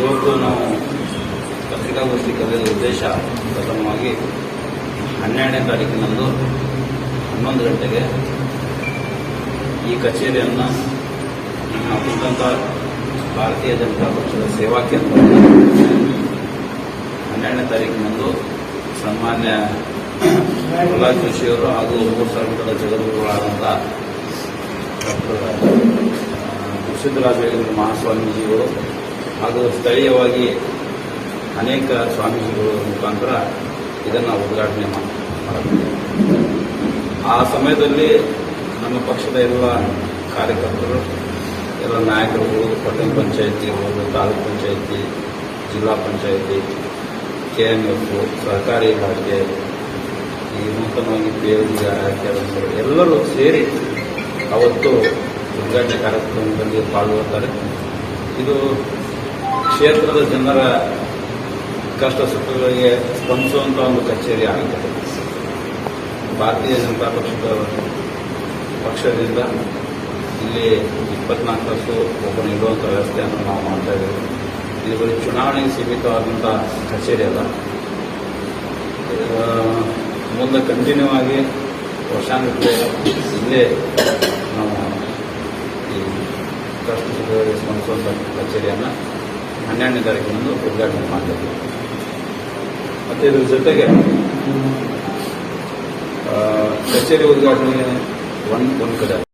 ಇವತ್ತು ನಾವು ಪತ್ರಿಕಾಗೋಷ್ಠಿ ಕರೆದ ಉದ್ದೇಶ ಪ್ರಥಮವಾಗಿ ಹನ್ನೆರಡನೇ ತಾರೀಕಿನಂದು ಹನ್ನೊಂದು ಗಂಟೆಗೆ ಈ ಕಚೇರಿಯನ್ನು ಕುರಿತಂತ ಭಾರತೀಯ ಜನತಾ ಪಕ್ಷದ ಸೇವಾ ಕೇಂದ್ರ ಹನ್ನೆರಡನೇ ತಾರೀಕಿನಂದು ಸನ್ಮಾನ್ಯ ಪ್ರಹ್ಲಾದ್ ಜೋಶಿಯವರು ಹಾಗೂ ಮೂರು ಸಾವಿರದ ಜಗದ್ಗುರುಗಳಾದಂಥ ಡಾಕ್ಟರ್ ವಿಶುದ್ಧರಾಜೇಂದ್ರ ಮಹಾಸ್ವಾಮೀಜಿಗಳು ಹಾಗೂ ಸ್ಥಳೀಯವಾಗಿ ಅನೇಕ ಸ್ವಾಮೀಜಿಗಳ ಮುಖಾಂತರ ಇದನ್ನು ಉದ್ಘಾಟನೆ ಮಾಡಬೇಕು. ಆ ಸಮಯದಲ್ಲಿ ನಮ್ಮ ಪಕ್ಷದ ಎಲ್ಲ ಕಾರ್ಯಕರ್ತರು, ಎಲ್ಲ ನಾಯಕರುಗಳು ಪಟ್ಟಣ ಪಂಚಾಯಿತಿ ಇರ್ಬೋದು ತಾಲೂಕು ಪಂಚಾಯಿತಿ, ಜಿಲ್ಲಾ ಪಂಚಾಯಿತಿ, ಕೆ ಎಂ ಎಫ್ ಸಹಕಾರಿ ಇಲಾಖೆ, ಈ ನೂತನವಾಗಿ ಪಿ ಎಲ್ ಜಿ ಎಲ್ಲರೂ ಸೇರಿ ಅವತ್ತು ಉದ್ಘಾಟನೆ ಕಾರ್ಯಕ್ರಮದಲ್ಲಿ ಪಾಲ್ಗೊಳ್ತಾರೆ. ಇದು ಕ್ಷೇತ್ರದ ಜನರ ಕಷ್ಟ ಸುಖಗಳಿಗೆ ಸ್ಪಂದಿಸುವಂಥ ಒಂದು ಕಚೇರಿ ಆಗಿದೆ. ಭಾರತೀಯ ಜನತಾ ಪಕ್ಷದ ಪಕ್ಷದಿಂದ ಇಲ್ಲಿ ಇಪ್ಪತ್ನಾಲ್ಕು ತಾಸು ಒಬ್ಬನು ಇಡುವಂಥ ವ್ಯವಸ್ಥೆಯನ್ನು ನಾವು ಮಾಡ್ತಾ ಇದ್ದೇವೆ. ಇದು ಬರೀ ಚುನಾವಣೆಗೆ ಸೀಮಿತವಾದಂಥ ಕಚೇರಿ ಅಲ್ಲ. ಮುಂದೆ ಕಂಟಿನ್ಯೂ ಆಗಿ ವರ್ಷಾನುಗಟ್ಟಲೆ ಇಲ್ಲೇ ನಾವು ಈ ಕಷ್ಟ ಸುಖಗಳಿಗೆ ಸ್ಪಂದಿಸುವಂಥ ಕಚೇರಿಯನ್ನು ಹನ್ನೆರಡನೇ ತಾರೀಕಿನಂದು ಉದ್ಘಾಟನೆ ಮಾಡಬೇಕು ಮತ್ತು ಇದ್ರ ಜೊತೆಗೆ ಕಚೇರಿ ಉದ್ಘಾಟನೆ ಒಂದು ಒಂದು ಕಡೆ.